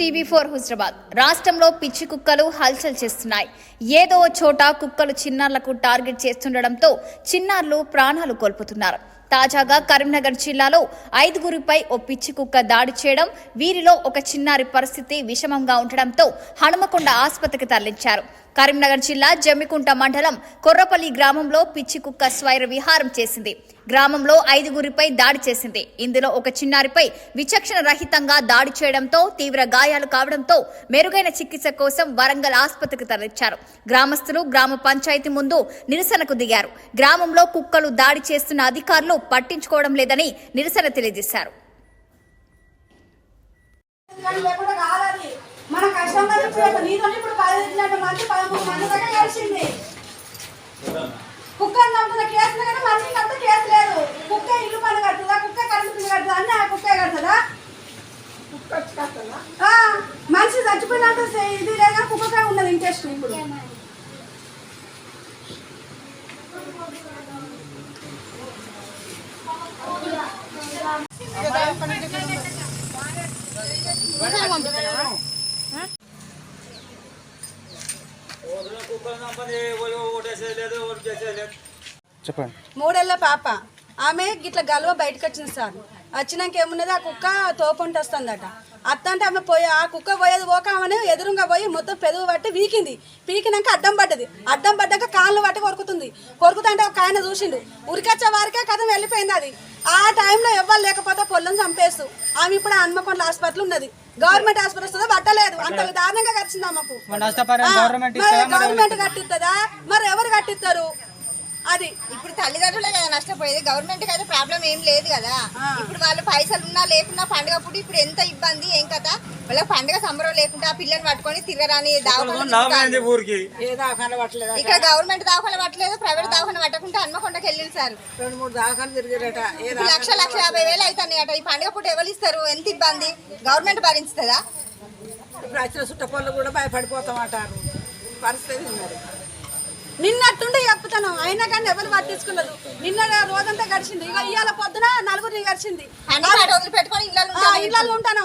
TV four Huzurabad రాష్ట్రంలో పిచ్చి కుక్కలు హల్చల్ చేస్తున్నాయి. ఏదో ఓ చోట కుక్కలు చిన్నారులకు టార్గెట్ చేస్తుండటంతో చిన్నారులు ప్రాణాలు కోల్పోతున్నారు. తాజాగా కరీంనగర్ జిల్లాలో ఐదుగురిపై ఓ పిచ్చి కుక్క దాడి చేయడం వీరిలో ఒక చిన్నారి పరిస్థితి విషమంగా ఉండడంతో హనుమకొండ ఆసుపత్రికి తరలించారు. కరీంనగర్ జిల్లా జమ్మికుంట మండలం కొర్రపల్లి గ్రామంలో పిచ్చి కుక్క స్వైర విహారం చేసింది. గ్రామంలో ఐదుగురిపై దాడి చేసింది. ఇందులో ఒక చిన్నారిపై విచక్షణ రహితంగా దాడి చేయడంతో తీవ్ర గాయాలు కావడంతో మెరుగైన చికిత్స కోసం వరంగల్ ఆసుపత్రికి తరలించారు. గ్రామస్తులు గ్రామ పంచాయతీ ముందు నిరసనకు దిగారు. గ్రామంలో కుక్కలు దాడి చేస్తున్న అధికారులు పట్టించుకోవడం లేదని నిరసన తెలియజేశారు. మన కష్టంగా ఇప్పుడు నీతో ఇప్పుడు పదిహేను మంది పదమూడు మంది దాకా కలిసింది. కుక్క నమ్ముతున్న కేసు కానీ మనిషి నమ్ముతా కేసు లేదు. కుక్క ఇల్లు పని కడుతుందా? కుక్క కడుపుతుంది కడుతుందా? అన్ని ఆ కుక్కే కడుతుందా? మనిషి చచ్చిపోయినంత ఇది లేదా కుక్కకే ఉన్నది ఇంట్రెస్ట్ ఇప్పుడు. చెప్పండి. మూడేళ్ళ పాప. ఆమె గిట్ల గల్వ బయటకు వచ్చింది సార్. వచ్చినాక ఏమున్నది? ఆ కుక్క తోపంట వస్తుందట. అత్తంటే ఆమె పోయి ఆ కుక్క పోయేది పోక ఆమెను ఎదురుగా పోయి మొత్తం పెదవు పట్టి పీకింది. పీకినాక అడ్డం పడ్డది. అడ్డం పడ్డాక కాళ్ళు పట్టి కొరుకుతుంది. కొరుకుతుంటే ఒక ఆయన చూసిండు. ఉరికొచ్చే వారికే కథం వెళ్ళిపోయింది అది. ఆ టైంలో ఎవ్వరు లేకపోతే పొల్లని చంపేస్తూ. ఆమె ఇప్పుడు హన్మకొండ హాస్పిటల్ ఉన్నది. గవర్నమెంట్ హాస్పిటల్ పట్టలేదు. అంత దారుణంగా ఇస్తుందా? మరి గవర్నమెంట్ కట్టిస్తుందా మరి ఎవరు కట్టిస్తారు అది ఇప్పుడు తల్లిదండ్రులే కదా నష్టపోయేది. గవర్నమెంట్ అయితే ప్రాబ్లం ఏం లేదు కదా. ఇప్పుడు వాళ్ళు పైసలు ఉన్నా లేకున్నా పండుగ అప్పుడు ఇప్పుడు ఎంత ఇబ్బంది ఏం కదా వాళ్ళ పండుగ సంబరం లేకుండా ఆ పిల్లని పట్టుకొని తిరగరాని ఇక్కడ గవర్నమెంట్ దవాఖాన పట్టలేదు ప్రైవేట్ దవాఖాన పట్టకుంటే హన్మకొండకి వెళ్ళింది సార్. రెండు మూడు దాఖలు తిరిగారట. లక్ష లక్ష యాభై వేలు అవుతాయి అట ఈ పండుగ పూట ఎవరు ఇస్తారు? ఎంత ఇబ్బంది? గవర్నమెంట్ భరించుతుందా? ఇప్పుడు వచ్చిన చుట్టపళ్ళు కూడా భయపడిపోతాం అంటారు. పరిస్థితి ఉన్నది చెప్తాను అయినా కానీ ఎవరు పట్టించుకోలేదు నిన్న రోజంతా గడిచింది. ఇక ఇవాళ పొద్దున నలుగురిని గడిచింది. ఇళ్ళలో ఇళ్ళల్లో ఉంటాను.